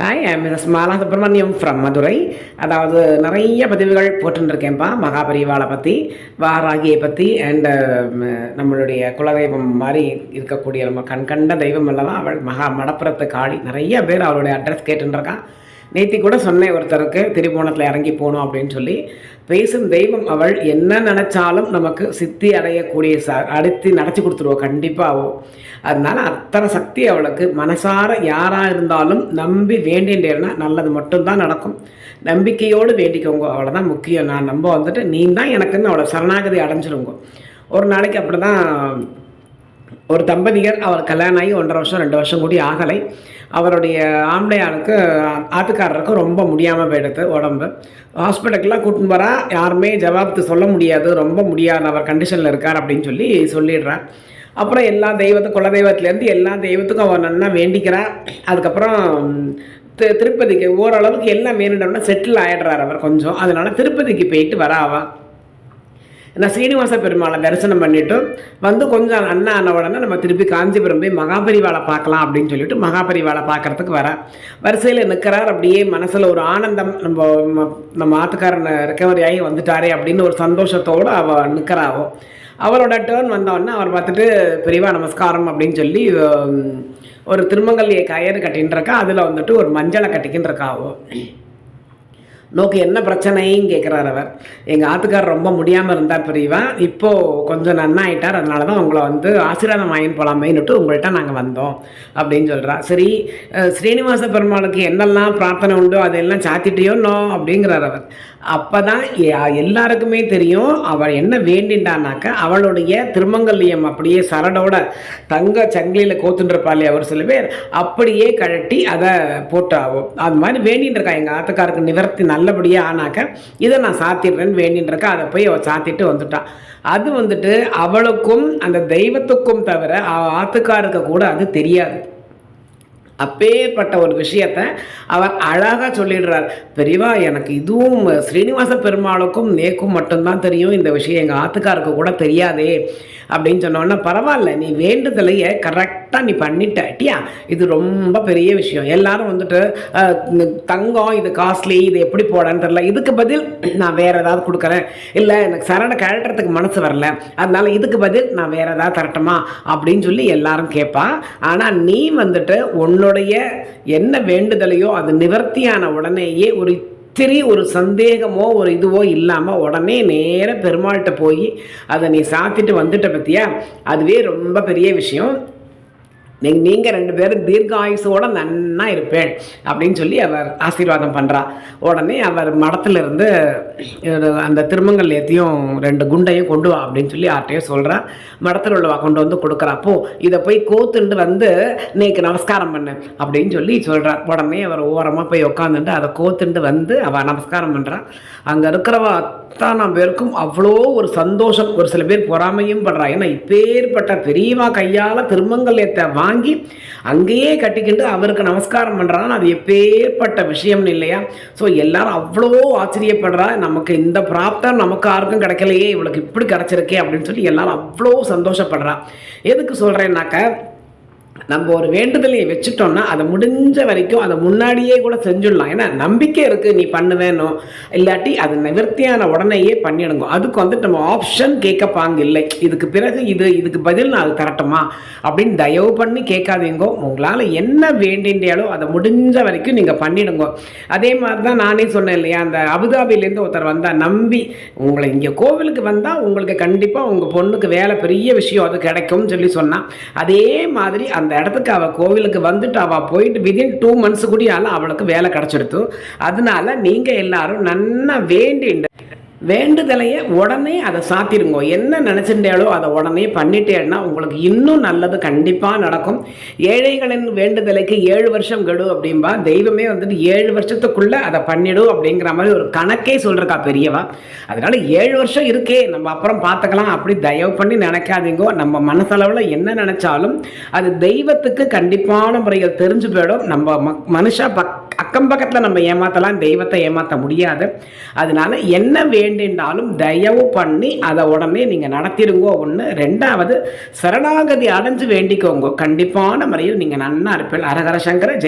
Hi I'm miss Mala Subramaniam from Madurai அதாவது நிறைய பதிவுகள் போட்டுருக்கேன்ப்பா மகாபரிவாளை பற்றி வாராகியை பற்றி அண்டு நம்மளுடைய குலதெய்வம் மாதிரி இருக்கக்கூடிய நம்ம கண்கண்ட தெய்வம் அல்லவா அவள் மகா மடப்புறத்து காளி. நிறைய பேர் அவளுடைய அட்ரஸ் கேட்டுருக்கான் நேத்தி கூட சொன்னேன் ஒருத்தருக்கு திரிபுவனத்தில் இறங்கி போகணும் அப்படின்னு சொல்லி பேசும் தெய்வம் அவள். என்ன நினச்சாலும் நமக்கு சித்தி அடையக்கூடிய ச அடுத்து நடத்தி கொடுத்துருவோம் கண்டிப்பாகவும் அதனால அத்தனை சக்தி அவளுக்கு. மனசார யாராக இருந்தாலும் நம்பி வேண்டின்றேன்னா நல்லது மட்டும்தான் நடக்கும். நம்பிக்கையோடு வேண்டிக்கோங்க. அவ்வளோதான் முக்கியம். நான் நம்ப வந்துட்டு நீ தான் எனக்குன்னு அவளை சரணாகதி அடைஞ்சிருங்க. ஒரு நாளைக்கு அப்படி தான் ஒரு தம்பதியர் அவள் கல்யாணம் ஆகி ஒன்றரை வருஷம் ரெண்டு வருஷம் கூடி ஆகலை. அவருடைய ஆம்பளையாளுக்கு ஆட்டுக்காரருக்கு ரொம்ப முடியாமல் போயிடுது உடம்பு. ஹாஸ்பிட்டலுக்குலாம் கூட்டின்னு போகிறா யாருமே ஜவாப்து சொல்ல முடியாது ரொம்ப முடியாத அவர் கண்டிஷனில் இருக்கார் அப்படின்னு சொல்லி சொல்லிடுறார். அப்புறம் எல்லா தெய்வத்தும் குலதெய்வத்துலேருந்து எல்லா தெய்வத்துக்கும் அவர் நல்லா வேண்டிக்கிறார் அதுக்கப்புறம் தி- திருப்பதிக்கு ஓரளவுக்கு எல்லாம் வேணும்னா செட்டில் ஆகிடுறார் அவர் கொஞ்சம். அதனால் திருப்பதிக்கு போயிட்டு வராவா ஏன்னா நான் சீனிவாச பெருமாளை தரிசனம் பண்ணிட்டு வந்து கொஞ்சம் அண்ணா ஆன உடனே நம்ம திருப்பி காஞ்சிபுரம் போய் மகாபரிவாளை பார்க்கலாம் அப்படின்னு சொல்லிட்டு மகாபரிவாளை பார்க்கறதுக்கு வர வரிசையில் நிற்கிறார் அப்படியே மனசில் ஒரு ஆனந்தம். நம்ம நம்ம ஆத்துக்காரன் ரெக்கவரி ஆகி வந்துட்டாரே அப்படின்னு ஒரு சந்தோஷத்தோடு அவள் நிற்கிறாவோ அவரோட டேர்ன் வந்தோடனே அவர் பார்த்துட்டு பெரியவா நமஸ்காரம் அப்படின்னு சொல்லி ஒரு திருமங்கல்லியை கயிறு கட்டின்னு இருக்கா. அதில் வந்துட்டு ஒரு மஞ்சளை கட்டிக்கின்னு இருக்காவோ. நோக்கு என்ன பிரச்சனைன்னு கேட்குறார் அவர். எங்கள் ஆத்துக்காரர் ரொம்ப முடியாமல் இருந்தால் பெரியவா இப்போது கொஞ்சம் நன்னாயிட்டார். அதனால தான் உங்களை வந்து ஆசீர்வாதம் வாங்கின்னு போகலாமேன்னுட்டு உங்கள்கிட்ட நாங்கள் வந்தோம் அப்படின்னு சொல்கிறா சரி ஸ்ரீனிவாச பெருமாளுக்கு என்னெல்லாம் பிரார்த்தனை உண்டோ அதெல்லாம் சாத்திட்டியோ அப்படிங்கிறார் அவர். அப்போ தான் எல்லாருக்குமே தெரியும் அவள் என்ன வேண்டின்டானாக்க அவளுடைய திருமங்கல்யம் அப்படியே சரடோட தங்க சங்கிலியில் கோத்துட்டுருப்பாளே அவர் சில பேர் அப்படியே கழட்டி அதை போட்டாவும். அது மாதிரி வேண்டின்றிருக்கா. எங்கள் ஆத்துக்காருக்கு நிவர்த்தி நல்லபடியாக ஆனாக்க இதை நான் சாத்திடுறேன்னு வேண்டின்றிருக்கா. அதை போய் அவள் சாத்திட்டு வந்துட்டான் அது வந்துட்டு அவளுக்கும் அந்த தெய்வத்துக்கும் தவிர ஆத்துக்காருக்கு கூட அது தெரியாது. அப்பேற்பட்ட ஒரு விஷயத்த அவர் அழகாக சொல்லிடுறார். பெரியவா எனக்கு இதுவும் ஸ்ரீனிவாச பெருமாளுக்கும் நேக்கும் மட்டும்தான் தெரியும். இந்த விஷயம் எங்கள் ஆத்துக்காருக்கு கூட தெரியாதே. அப்படின்னு சொன்னோன்னா பரவாயில்ல நீ வேண்டுதலையே கரெக்டாக நீ பண்ணிட்டியா இது ரொம்ப பெரிய விஷயம். எல்லாரும் வந்துட்டு தங்கம் இது காஸ்ட்லி இது எப்படி போடன்னு தெரில இதுக்கு பதில் நான் வேறு ஏதாவது கொடுக்குறேன். இல்லை எனக்கு சரண கழட்டுறதுக்கு மனசு வரல. அதனால இதுக்கு பதில் நான் வேறு ஏதாவது தரட்டுமா? அப்படின்னு சொல்லி எல்லாரும் கேட்பா ஆனால் நீ வந்துட்டு உன்னுடைய என்ன வேண்டுதலையோ அது நிவர்த்தியான உடனேயே ஒரு இத்திரி ஒரு சந்தேகமோ ஒரு இதுவோ இல்லாமல் உடனே நேராக பெருமாள்கிட்ட போய் அதை நீ சாத்திட்டு வந்துட்ட பற்றியா அதுவே ரொம்ப பெரிய விஷயம். நீங்கள் நீங்கள் ரெண்டு பேரும் தீர்க்காயுசோட நன்னா இருப்பேன் அப்படின்னு சொல்லி அவர் ஆசீர்வாதம் பண்ணுறா உடனே அவர் மடத்துலேருந்து அந்த திருமங்கல் ஏத்தையும் ரெண்டு குண்டையும் கொண்டு வா அப்படின்னு சொல்லி ஆர்ட்டையும் சொல்கிறா மடத்தில் உள்ளவா கொண்டு வந்து கொடுக்குறாப்போ இதை போய் கோத்துண்டு வந்து நீக்கு நமஸ்காரம் பண்ணு அப்படின்னு சொல்லி சொல்கிறா உடனே அவர் ஓரமாக போய் உட்காந்துட்டு அதை கோத்துண்டு வந்து அவள் நமஸ்காரம் பண்ணுறா அங்கே இருக்கிறவா அத்தனை பேருக்கும் அவ்வளோ ஒரு சந்தோஷம். ஒரு சில பேர் பொறாமையும் படுறா. ஏன்னா இப்பேற்பட்ட பெரியவா கையால் திருமங்கல் திருமங்கல்யத்தை வாங்கி அங்கேயே கட்டிக்கிட்டு அவருக்கு நமஸ்காரம் பண்ணுறான்னு அது எப்பேற்பட்ட விஷயம்னு இல்லையா? ஸோ எல்லாரும் அவ்வளோ ஆச்சரியப்படுறா. நமக்கு இந்த பிராப்தம் நமக்கு யாருக்கும் கிடைக்கலையே இவளுக்கு இப்படி கிடைச்சிருக்கே அப்படின்னு சொல்லி எல்லாரும் அவ்வளோ சந்தோஷப்படுறா. எதுக்கு சொல்கிறேன்னாக்க நம்ம ஒரு வேண்டுதலையை வச்சுட்டோம்னா அதை முடிஞ்ச வரைக்கும் அதை முன்னாடியே கூட செஞ்சிடலாம். ஏன்னா நம்பிக்கை இருக்குது நீ பண்ணுவேனோ இல்லாட்டி அது நிவர்த்தியான உடனேயே பண்ணிடுங்க. அதுக்கு வந்துட்டு நம்ம ஆப்ஷன் கேட்கப்பாங்க இல்லை. இதுக்கு பிறகு இது இதுக்கு பதில் நான் அது தரட்டுமா? அப்படின்னு தயவு பண்ணி கேட்காதீங்க. உங்களால் என்ன வேண்டின்றாலோ அதை முடிஞ்ச வரைக்கும் நீங்கள் பண்ணிடுங்க. அதே மாதிரி தான் நானே சொன்னேன் இல்லையா அந்த அபுதாபிலேருந்து ஒருத்தர் வந்தால் நம்பி உங்களை இங்கே கோவிலுக்கு வந்தால் உங்களுக்கு கண்டிப்பாக உங்கள் பொண்ணுக்கு வேலை பெரிய விஷயம் அது கிடைக்கும்னு சொல்லி சொன்னால் அதே மாதிரி அந்த இடத்துக்கு அவள் கோவிலுக்கு வந்துட்டு அவள் போயிட்டு விதின் டூ மந்த்ஸ் கூடியால அவளுக்கு வேலை கிடச்சிடுத்து. அதனால நீங்கள் எல்லாரும் நல்லா வேண்டிண்டு. வேண்டுதலையே உடனே அதை சாத்திருங்க. என்ன நினச்சிட்டாலோ அதை உடனே பண்ணிட்டேன்னா உங்களுக்கு இன்னும் நல்லது கண்டிப்பாக நடக்கும். ஏழைகளின் வேண்டுதலைக்கு ஏழு வருஷம் கெடு அப்படின்பா தெய்வமே வந்துட்டு ஏழு வருஷத்துக்குள்ளே அதை பண்ணிடும் அப்படிங்கிற மாதிரி ஒரு கணக்கே சொல்கிறக்கா பெரியவா. அதனால் ஏழு வருஷம் இருக்கே. நம்ம அப்புறம் பார்த்துக்கலாம். அப்படி தயவு பண்ணி நினைக்காதீங்கோ. நம்ம மனசளவில் என்ன நினச்சாலும் அது தெய்வத்துக்கு கண்டிப்பான முறையில் தெரிஞ்சு போயிடும். நம்ம மனுஷா பக் அக்கம் பக்கத்தில் நம்ம ஏமாத்தலாம் தெய்வத்தை ஏமாற்ற முடியாது. அதனால என்ன வேண்டின்றாலும் தயவு பண்ணி அதை உடனே நீங்கள் நடத்திடுங்கோ. ஒன்று ரெண்டாவது சரணாகதி அடைஞ்சு வேண்டிக்கோங்க. கண்டிப்பான முறையில் நீங்கள் நன்னா இருப்பீர்கள். அரகர சங்கர ஜெய